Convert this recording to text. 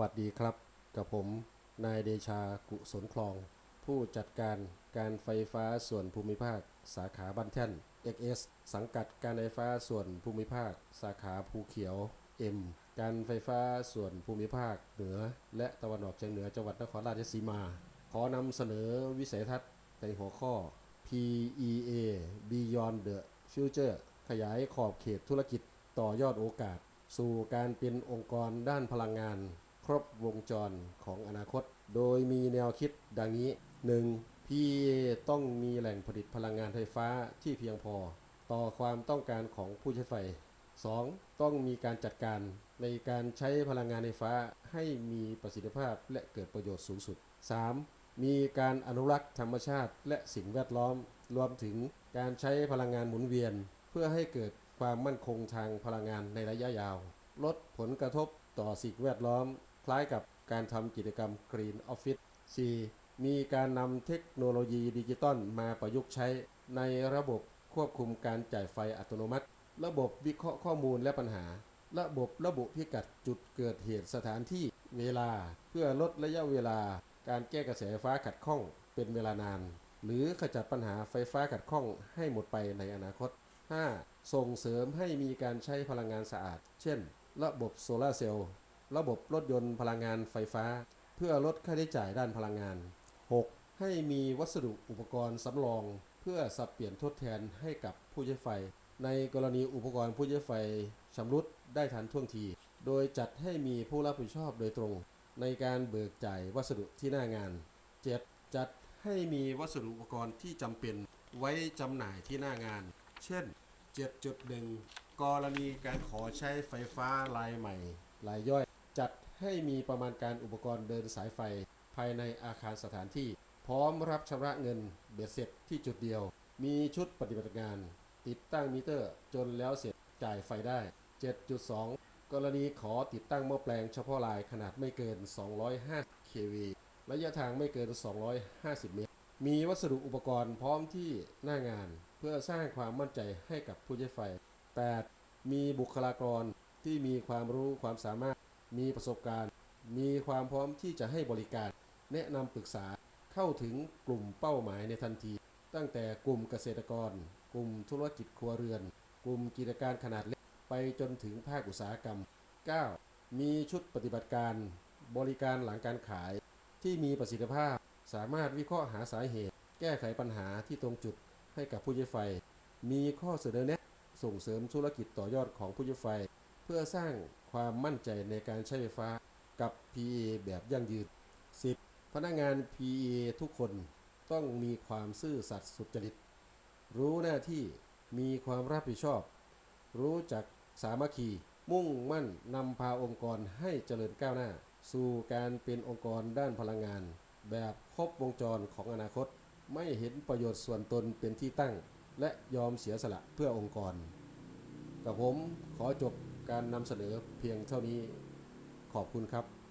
วัสดีครับ กับผม นายเดชากุศลคลอง ผู้จัดการการไฟฟ้าส่วนภูมิภาค สาขาบ้านแท่น XS สังกัดการไฟฟ้าส่วนภูมิภาค สาขาภูเขียว M การไฟฟ้าส่วนภูมิภาคเหนือ และตะวันออกเฉียงเหนือจังหวัดนครราชสีมา ขอนำเสนอวิสัยทัศน์ในหัวข้อ PEA Beyond the Future ขยายขอบเขตธุรกิจต่อยอดโอกาส สู่การเป็นองค์กรด้านพลังงาน ครบวงจรของอนาคต โดยมีแนวคิดดังนี้ 1. PEA ต้องมีแหล่งผลิตพลังงานไฟฟ้าที่เพียงพอ ต่อความต้องการของผู้ใช้ไฟ 2. ต้องมีการจัดการในการใช้พลังงานไฟฟ้าให้มีประสิทธิภาพและเกิดประโยชน์สูงสุด 3. มีการอนุรักษ์ธรรมชาติและสิ่งแวดล้อม รวมถึงการใช้พลังงานหมุนเวียน เพื่อให้เกิดความมั่นคงทางพลังงานในระยะยาว ลดผลกระทบต่อสิ่งแวดล้อม คล้ายกับการทำกิจกรรม Green Office 4. มีการนำเทคโนโลยีดิจิตอลมาประยุกต์ใช้ในระบบควบคุมการจ่ายไฟอัตโนมัติ ระบบวิเคราะห์ข้อมูลและปัญหา ระบบระบุพิกัดจุดเกิดเหตุสถานที่เวลา เพื่อลดระยะเวลา การแก้กระแสไฟฟ้าขัดข้องเป็นเวลานาน หรือขจัดปัญหาไฟฟ้าขัดข้องให้หมดไปในอนาคต 5. ส่งเสริมให้มีการใช้พลังงานสะอาด เช่น ระบบโซลาร์เซลล์ ระบบรถยนต์พลังงานไฟฟ้า เพื่อลดค่าใช้จ่ายด้านพลังงาน 6. ให้มีวัสดุอุปกรณ์สำรอง เพื่อสับเปลี่ยนทดแทนให้กับผู้ใช้ไฟ ในกรณีอุปกรณ์ผู้ใช้ไฟชำรุดได้ทันท่วงที โดยจัดให้มีผู้รับผิดชอบโดยตรง ในการเบิกจ่ายวัสดุที่หน้างาน 7. จัดให้มีวัสดุอุปกรณ์ที่จำเป็นไว้จำหน่ายที่หน้างาน เช่น 7.1 กรณีการขอใช้ไฟฟ้ารายใหม่ รายย่อย จัดให้มีประมาณการอุปกรณ์เดินสายไฟ ภายในอาคารสถานที่ พร้อมรับชำระเงินเบ็ดเสร็จที่จุดเดียว มีชุดปฏิบัติงาน ติดตั้งมิเตอร์จนแล้วเสร็จจ่ายไฟได้ 7.2 กรณีขอติดตั้งหม้อแปลงเฉพาะลายขนาดไม่เกิน250 kV ระยะทางไม่เกิน 250 เมตร มีวัสดุอุปกรณ์พร้อมที่หน้างาน เพื่อสร้างความมั่นใจให้กับผู้ใช้ไฟ 8. มีบุคลากรที่มีความรู้ความสามารถ มีประสบการณ์ มีความพร้อมที่จะให้บริการ แนะนำปรึกษาเข้าถึงกลุ่มเป้าหมายในทันที ตั้งแต่กลุ่มเกษตรกร กลุ่มธุรกิจครัวเรือน กลุ่มกิจการขนาดเล็กไปจนถึงภาคอุตสาหกรรม 9. มีชุดปฏิบัติการ บริการหลังการขาย ที่มีประสิทธิภาพ สามารถวิเคราะห์หาสาเหตุ แก้ไขปัญหาที่ตรงจุดให้กับผู้ใช้ไฟ มีข้อเสนอแนะส่งเสริมธุรกิจต่อยอดของผู้ใช้ไฟ เพื่อสร้างความมั่นใจในการใช้ไฟฟ้ากับ PA แบบยั่งยืน 10. พนักงาน PA ทุกคนต้องมีความซื่อสัตย์สุจริต รู้หน้าที่มีความรับผิดชอบ รู้จักสามัคคี มุ่งมั่นนำพาองค์กรให้เจริญก้าวหน้า สู่การเป็นองค์กรด้านพลังงาน แบบครบวงจรของอนาคต ไม่เห็นประโยชน์ส่วนตนเป็นที่ตั้ง และยอมเสียสละเพื่อองค์กร กับผมขอจบ การนำเสนอเพียงเท่านี้ขอบคุณครับ